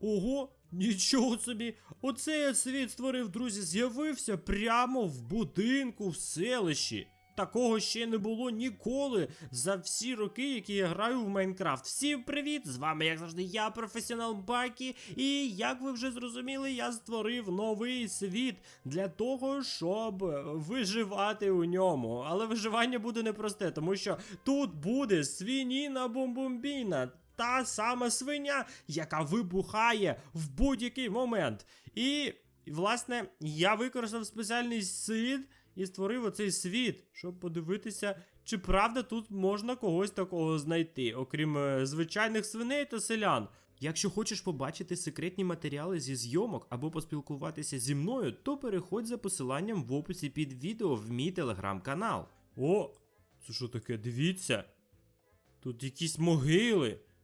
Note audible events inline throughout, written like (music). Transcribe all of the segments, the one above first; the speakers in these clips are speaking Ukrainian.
Ого, нічого собі. Оце я світ створив, друзі, з'явився прямо в будинку в селищі. Такого ще не було ніколи за всі роки, які я граю в Майнкрафт. Всім привіт! З вами, як завжди, я, професіонал Бакі. І як ви вже зрозуміли, я створив новий світ для того, щоб виживати у ньому. Але виживання буде непросте, тому що тут буде свініна бомбомбіна. Та сама свиня, яка вибухає в будь-який момент. І, власне, я використав спеціальний сид і створив оцей світ, щоб подивитися, чи правда тут можна когось такого знайти, окрім е, звичайних свиней та селян. Якщо хочеш побачити секретні матеріали зі зйомок або поспілкуватися зі мною, то переходь за посиланням в описі під відео в мій телеграм-канал. О, це що таке? Дивіться. Тут якісь могили.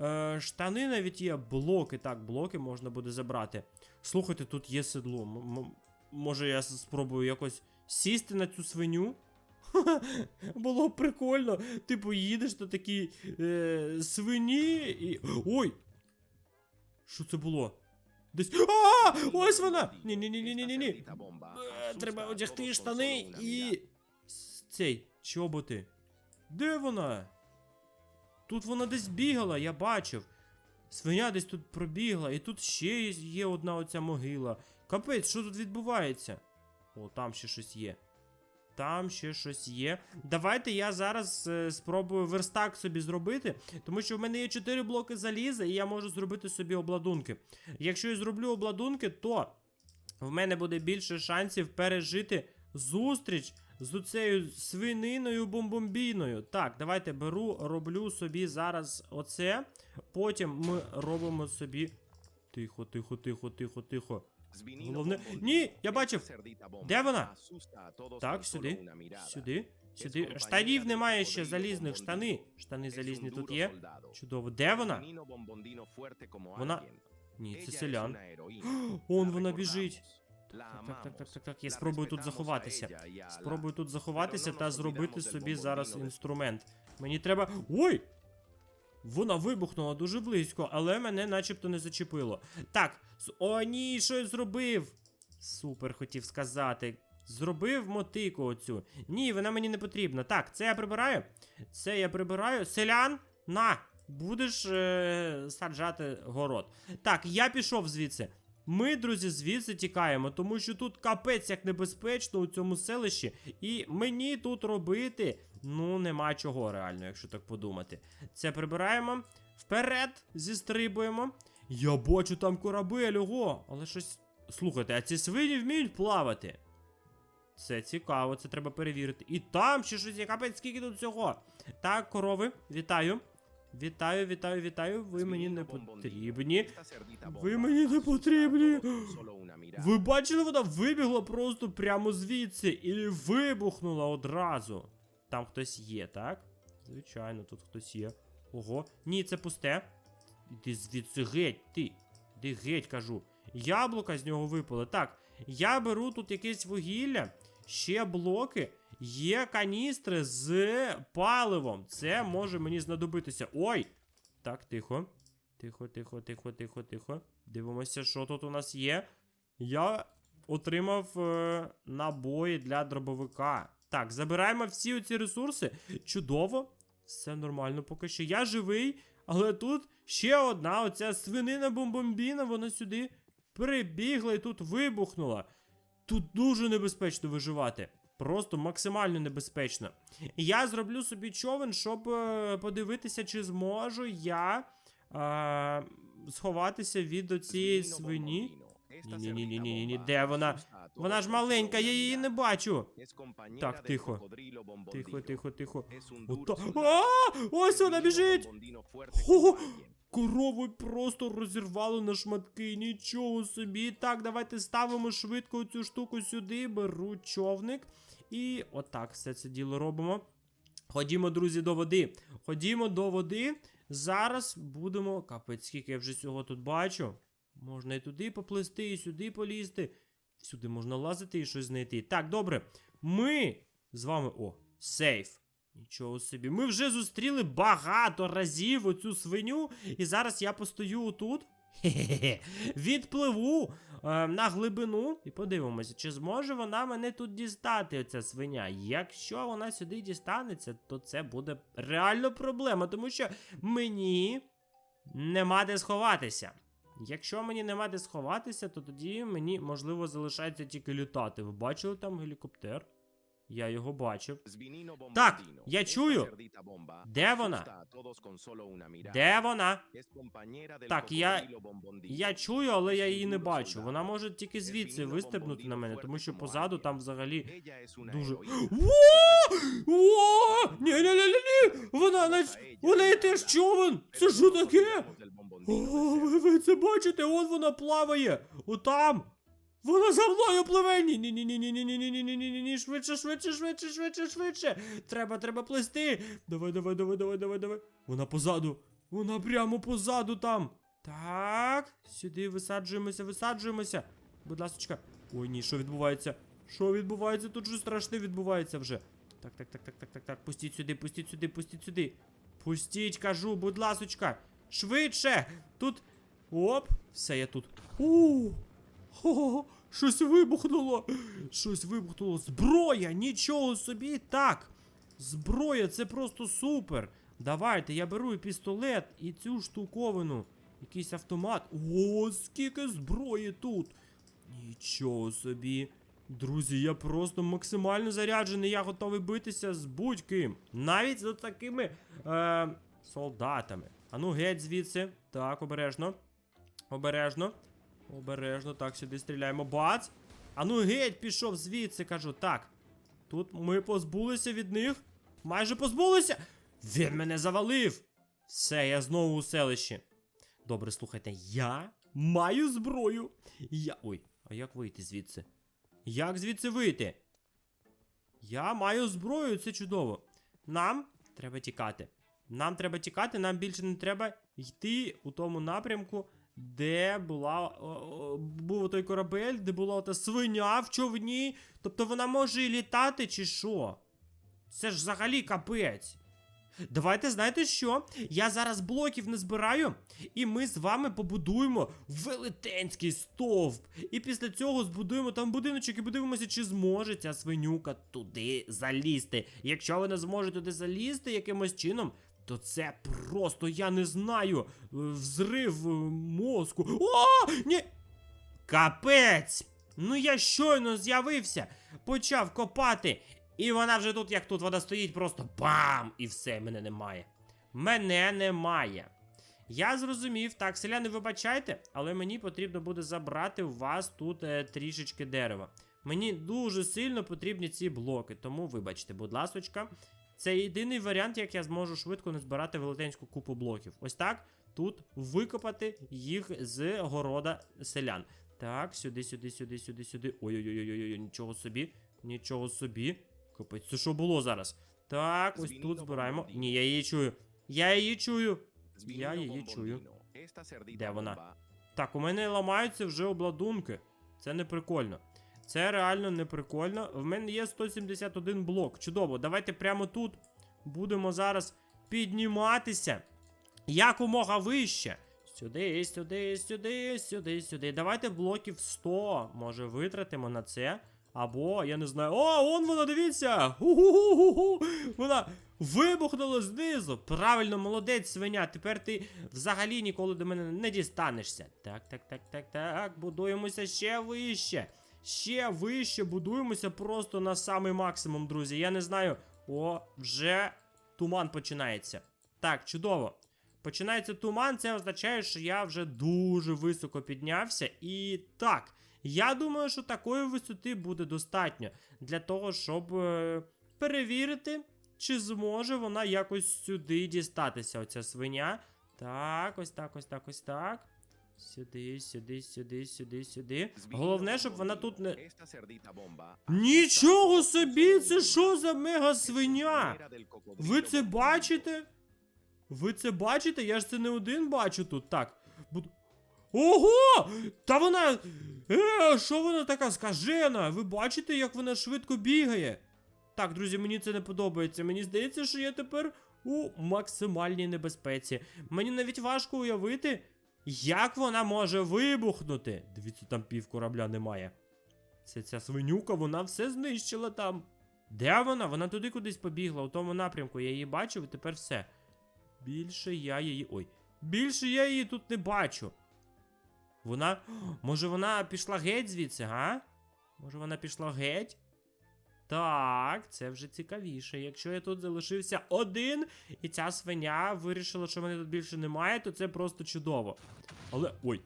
Е, штани навіть є, блоки. Так, блоки можна буде забрати. Слухайте, тут є седло. М- м- може я спробую якось сісти на цю свиню? (laughs) Було прикольно. Типу, їдеш на такій е, свині і. Ой! Що це було? Десь. А! Ось вона! Ні, ні, ні, ні, ні, ні, ні. Е, Треба одягти штани і. цей чоботи. Де вона? Тут вона десь бігала, я бачив. Свиня десь тут пробігла, і тут ще є одна оця могила. Капець, що тут відбувається? О, там ще щось є. Там ще щось є. Давайте я зараз е, спробую верстак собі зробити, тому що в мене є 4 блоки заліза, і я можу зробити собі обладунки. Якщо я зроблю обладунки, то в мене буде більше шансів пережити зустріч з оцею свининою бомбомбіною. Так, давайте беру, роблю собі зараз оце. Потім ми робимо собі. Тихо, тихо, тихо, тихо, тихо. Головне. Ні, я бачив. Де вона? Так. Сюди. Сюди, сюди. Штанів немає ще залізних. Штани. Штани залізні тут є. Чудово. Де вона? Вона- Ні, це селян. (gasps) Он вона біжить. Так, так, так, так, так, так. Я спробую тут заховатися. Спробую тут заховатися та зробити собі зараз інструмент. Мені треба. Ой! Вона вибухнула дуже близько, але мене начебто не зачепило. Так, о, ні, що я зробив? Супер, хотів сказати. Зробив мотику оцю. Ні, вона мені не потрібна. Так, це я прибираю. Це я прибираю. Селян, на! Будеш е- саджати город. Так, я пішов звідси. Ми, друзі, звідси тікаємо, тому що тут капець як небезпечно у цьому селищі, і мені тут робити ну нема чого реально, якщо так подумати. Це прибираємо вперед, зістрибуємо. Я бачу там корабель, ого, але щось. Слухайте, а ці свині вміють плавати. Це цікаво, це треба перевірити. І там ще щось є капець, скільки тут всього. Так, корови, вітаю. Вітаю, вітаю, вітаю. Ви мені не потрібні. Ви мені не потрібні. Ви бачили, вона вибігла просто прямо звідси і вибухнула одразу. Там хтось є, так? Звичайно, тут хтось є. Ого, ні, це пусте. Іди звідси геть, ти. Іди геть, кажу. Яблука з нього випали. Так, я беру тут якесь вугілля, ще блоки, є каністри з паливом. Це може мені знадобитися. Ой! Так, тихо. Тихо, тихо, тихо, тихо, тихо. Дивимося, що тут у нас є. Я отримав е, набої для дробовика. Так, забираємо всі оці ресурси. Чудово. Все нормально поки що. Я живий, але тут ще одна оця свинина бомбомбіна, вона сюди прибігла і тут вибухнула. Тут дуже небезпечно виживати. Просто максимально небезпечно. Я зроблю собі човен, щоб е, подивитися, чи зможу я е, сховатися від оцієї свині. Ні-ні-ні-ні-ні, де вона? Вона ж маленька, я її не бачу. Так, тихо. Тихо, тихо, тихо. Ото... А! Ось вона біжить! Хо! Корову просто розірвало на шматки. Нічого собі. Так, давайте ставимо швидко цю штуку сюди. Беру човник. І отак все це діло робимо. Ходімо, друзі, до води. Ходімо до води. Зараз будемо. Капець, скільки я вже цього тут бачу. Можна і туди поплисти, і сюди полізти. Всюди можна лазити і щось знайти. Так, добре. Ми з вами. О, сейф. Нічого собі. Ми вже зустріли багато разів оцю свиню, і зараз я постою тут. Хе-хе-хе. Відпливу е, на глибину і подивимося, чи зможе вона мене тут дістати, оця свиня. Якщо вона сюди дістанеться, то це буде реально проблема, тому що мені нема де сховатися. Якщо мені нема де сховатися, то тоді мені можливо залишається тільки літати. Ви бачили там гелікоптер? Я його бачив. Так, я чую. Де вона? Де вона? Так, я- Я чую, але я її не бачу. Вона може тільки звідси вистрибнути на мене, тому що позаду там взагалі дуже. Ні, ні, ні, ні! Вона на у неї теж човен! Це що таке? О, ви, ви це бачите? От вона плаває! Отам! Вона за мною пливе! Ні, ні, ні, ні, ні, ні, ні, ні, ні, ні, ні, ні, ні, швидше, швидше, швидше, швидше, швидше. Треба, треба плисти. Давай, давай, давай, давай, давай, давай. Вона позаду. Вона прямо позаду там. Так, сюди висаджуємося, висаджуємося. Будь ласочка. Ой, ні, що відбувається? Що відбувається? Тут щось страшне відбувається вже. Так, так, так, так, так, так, так. Пустіть сюди, пустіть сюди, пустіть сюди. Пустіть, кажу, будь ласочка. Швидше! Тут. Оп, все, я тут. У. О, щось вибухнуло. Щось вибухнуло. Зброя! Нічого собі. Так. Зброя, це просто супер. Давайте, я беру і пістолет, і цю штуковину. Якийсь автомат. О, скільки зброї тут. Нічого собі. Друзі, я просто максимально заряджений, я готовий битися з будь-ким. Навіть з такими е, солдатами. Ану, геть звідси. Так, обережно. Обережно. Обережно, так, сюди стріляємо. Бац! Ану, геть, пішов звідси, кажу. Так. Тут ми позбулися від них. Майже позбулися. Він мене завалив. Все, я знову у селищі. Добре, слухайте, я маю зброю. Я. Ой, а як вийти звідси? Як звідси вийти? Я маю зброю, це чудово. Нам треба тікати. Нам треба тікати, нам більше не треба йти у тому напрямку, де була був той корабель, де була та свиня в човні. Тобто вона може і літати, чи що? Це ж взагалі капець. Давайте знаєте що? Я зараз блоків не збираю, і ми з вами побудуємо велетенський стовп. І після цього збудуємо там будиночок і подивимося, чи зможе ця свинюка туди залізти. Якщо вона зможе туди залізти якимось чином, то це просто, я не знаю, е, взрив е, мозку. О! Ні! Капець! Ну я щойно з'явився, почав копати, і вона вже тут, як тут вона стоїть, просто бам! І все, мене немає. Мене немає. Я зрозумів, так, селяни, вибачайте, але мені потрібно буде забрати у вас тут е, трішечки дерева. Мені дуже сильно потрібні ці блоки, тому вибачте, будь ласочка. Це єдиний варіант, як я зможу швидко назбирати велетенську купу блоків. Ось так, тут викопати їх з города селян. Так, сюди, сюди, сюди, сюди, сюди. Ой-ой-ой, нічого собі, нічого собі. Капець, це що було зараз? Так, ось тут збираємо. Ні, я її чую. Я її чую. Я її чую. Де вона? Так, у мене ламаються вже обладунки. Це не прикольно. Це реально не прикольно. В мене є 171 блок. Чудово, давайте прямо тут будемо зараз підніматися якомога вище. Сюди, сюди, сюди, сюди, сюди. Давайте блоків 100, може, витратимо на це. Або, я не знаю. О, вон вона, дивіться! Ху-ху-ху-ху! Вона вибухнула знизу. Правильно, молодець, свиня. Тепер ти взагалі ніколи до мене не дістанешся. Так, так, так, так, так. Будуємося ще вище. Ще вище будуємося просто на самий максимум, друзі. Я не знаю. О, вже туман починається. Так, чудово. починається туман, це означає, що я вже дуже високо піднявся. І так, я думаю, що такої висоти буде достатньо для того, щоб е, перевірити, чи зможе вона якось сюди дістатися, оця свиня. Так, ось так, ось так, ось так. Сюди, сюди, сюди, сюди, сюди. Головне, щоб вона тут не. Нічого собі! Це що за мега свиня? Ви це бачите? Ви це бачите? Я ж це не один бачу тут. Так. Ого! Та вона. Е, що вона така скажена? Ви бачите, як вона швидко бігає? Так, друзі, мені це не подобається. Мені здається, що я тепер у максимальній небезпеці. Мені навіть важко уявити, як вона може вибухнути. Дивіться, там пів корабля немає. Це ця свинюка, вона все знищила там. Де вона? Вона туди кудись побігла, у тому напрямку. Я її бачив і тепер все. Більше я її. Ой. Більше я її тут не бачу. Вона. (gasps) Може вона пішла геть звідси, га? Може вона пішла геть? Так, це вже цікавіше. Якщо я тут залишився один, і ця свиня вирішила, що мене тут більше немає, то це просто чудово. Але. Ой.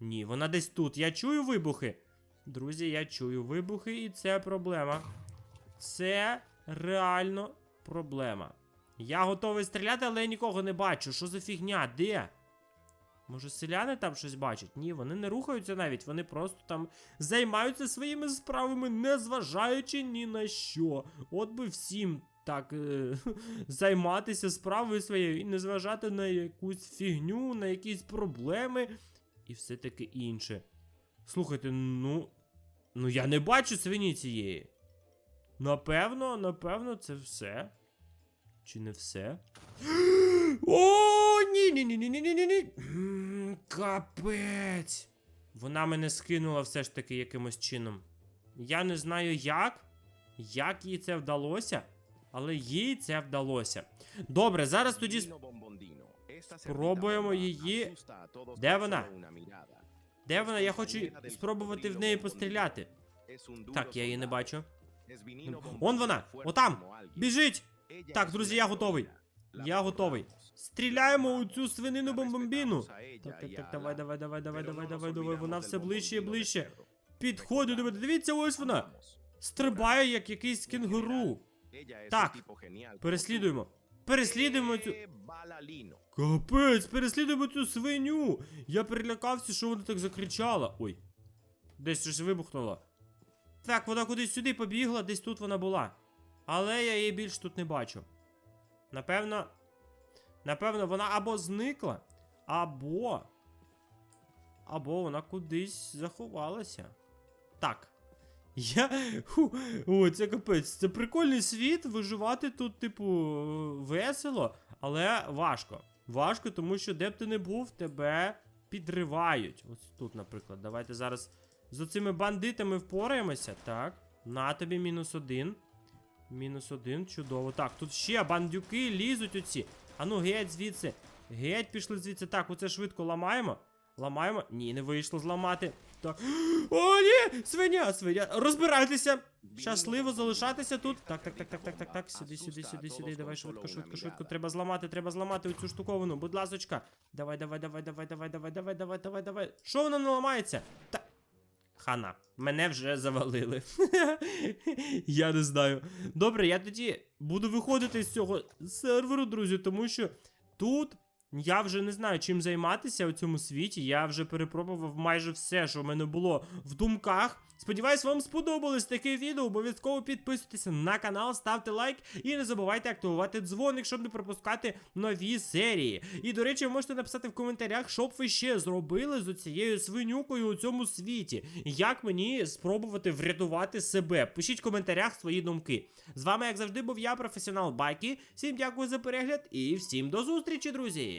Ні, вона десь тут. Я чую вибухи. Друзі, я чую вибухи, і це проблема. Це реально проблема. Я готовий стріляти, але я нікого не бачу. Що за фігня? Де? Може, селяни там щось бачать? Ні, вони не рухаються навіть, вони просто там займаються своїми справами, не зважаючи ні на що. От би всім так е- (laughs) займатися справою своєю і не зважати на якусь фігню, на якісь проблеми і все таке інше. Слухайте, ну. Ну я не бачу свині цієї. Напевно, напевно, це все. Чи не все? (gasps) О, ні, ні, ні, ні, ні, ні, ні, ні. Капець. Вона мене скинула все ж таки якимось чином. Я не знаю як, як їй це вдалося, але їй це вдалося. Добре, зараз тоді. Спробуємо її. Де вона? Де вона? Я хочу спробувати в неї постріляти. Так, я її не бачу. Он вона! Отам! Біжить! Так, друзі, я готовий. Я готовий. Стріляємо у цю свинину бомбомбіну. Так, так, так, давай, давай, давай, давай, давай, давай, давай. Вона все ближче і ближче. Підходить до мене. Дивіться, ось вона. Стрибає, як якийсь кенгуру. Так, Переслідуємо. Переслідуємо цю. Капець, переслідуємо цю свиню. Я перелякався, що вона так закричала. Ой. Десь щось вибухнуло. Так, вона кудись сюди побігла, десь тут вона була. Але я її більш тут не бачу. Напевно. Напевно, вона або зникла, або. Або вона кудись заховалася. Так. Я. Ху, о, це капець. Це прикольний світ. Виживати тут, типу, весело, але важко. Важко, тому що де б ти не був, тебе підривають. Ось тут, наприклад. Давайте зараз з оцими бандитами впораємося. Так. На тобі мінус один. Мінус один, чудово. Так, тут ще бандюки лізуть оці. Ану, геть звідси. Геть пішли звідси. Так, оце швидко ламаємо. Ламаємо. Ні, не вийшло зламати. Так. (gasps) О, ні! Свиня, свиня. Розбирайтеся. Щасливо залишатися тут. Так, так, так, так, так, так, так. Сюди, сюди, сюди, сюди. Давай швидко, швидко, швидко. Треба зламати, треба зламати оцю штуковину. Будь ласочка. Давай, давай, давай, давай, давай, давай, давай, давай, давай, давай. Що вона не ламається? Та. Хана, мене вже завалили. (laughs) я не знаю. Добре, я тоді буду виходити з цього серверу, друзі, тому що тут я вже не знаю, чим займатися у цьому світі. Я вже перепробував майже все, що в мене було в думках. Сподіваюсь, вам сподобалось таке відео. Обов'язково підписуйтеся на канал, ставте лайк і не забувайте активувати дзвоник, щоб не пропускати нові серії. І, до речі, ви можете написати в коментарях, що б ви ще зробили з цією свинюкою у цьому світі. Як мені спробувати врятувати себе? Пишіть в коментарях свої думки. З вами, як завжди, був я, професіонал Байки. Всім дякую за перегляд і всім до зустрічі, друзі!